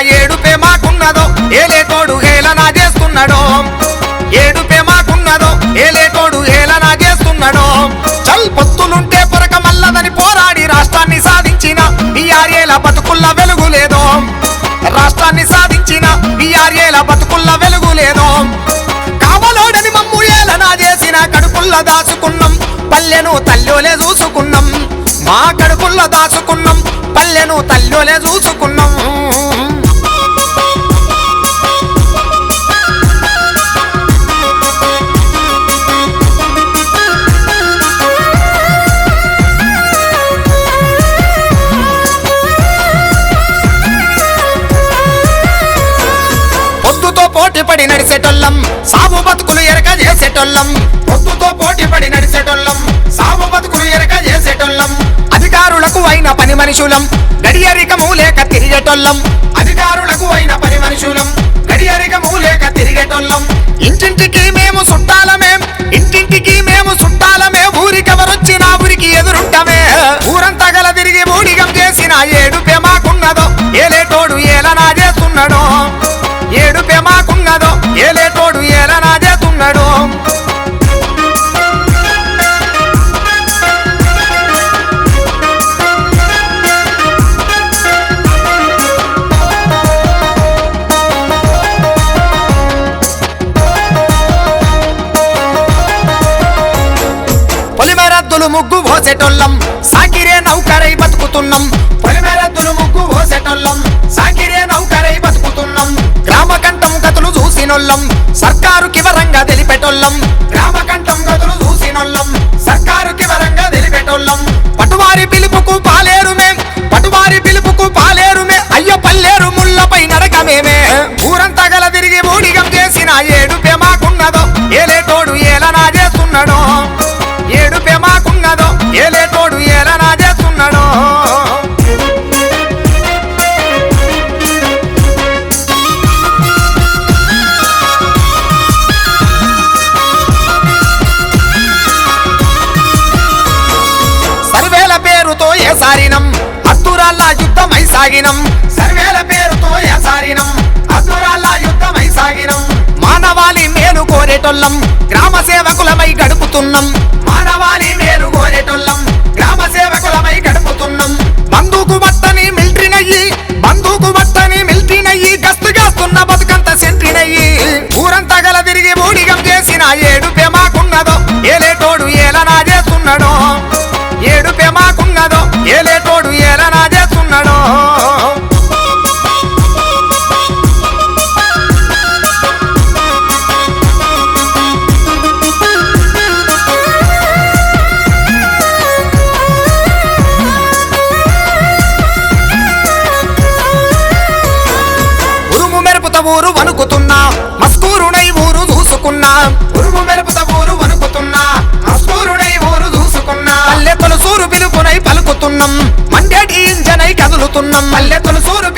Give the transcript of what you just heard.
ఏడుపే మాకున్నదో ఏలేటోడు ఏలనా చేస్తున్నాడో. ఏడుపే మాకున్నదో ఏలేటోడు ఏలనా చేస్తున్నాడో. చల్ పొత్తులుంటే పొరక మల్లదని పోరాడి రాష్ట్రాన్ని సాధించిన బీఆర్ఏల బతుకుల్ల వెలుగు లేదో. రాష్ట్రాన్ని సాధించిన బీఆర్ఏల బతుకుల్ల వెలుగు లేదో. కావలోడని మమ్ము ఏలనా చేసిన కడుపుల్ల దాచుకున్నాం పల్లెను తల్లోలే చూసుకున్నాం. మా కడుపుల్ల దాచుకున్నాం పల్లెను తల్లోలే చూసుకున్నాం. పోటీ పడి నడిచేటోళ్ళం సాగు బతుకులు ఎరక చేసేటోళ్ళం. పొద్దుతో పోటీ పడి నడిచేటోళ్ళం సాగు బతుకులు ఎరక చేసేటోళ్ళం. అధికారులకు అయిన పని మనుషులం. గడియరికము లేక తిరిగేటోళ్ళం. అధికారులకు అయిన పని మనుషులం. గడియరికము లేక తిరిగేటోళ్ళం. ఇంటింటికి పొలిమేరద్దులు ముగ్గు పోసేటోళ్ళం. సాకిరే నౌకరై బతుకుతున్నాం. పొలిమేరద్దులు ముగ్గు పోసేటోళ్ళం. సాకిరే నౌకరై సాగినం. సర్వేల పేరుతో ఏ సారినం యుద్ధమై సాగినం. మానవాళి మేలు కోరేటోళ్ళం గ్రామ సేవకులమై గడుపుతున్నాం. మానవాళి మేలు కోరేటోళ్ళం గ్రామ సేవకులమై గడుపుతున్నాం. బంధుకు బట్టని మిల్ట్రీనయ్యి బంధుకు బట్టని మిల్ట్రీనయ్యి గస్తు చేస్తున్న బతుకంత సెంట్రీనయ్యి ఊరంతా గల తిరిగి బూడిగం చేసిన ఏడు మాకున్నదో. ఏలేటోడు ఏలనా చేస్తున్నాడో. ఏడు మాకున్నదో. ఏలేటోడు ఏలనా ఇంజనై కదులుతున్నాం పల్లె తొలసూరు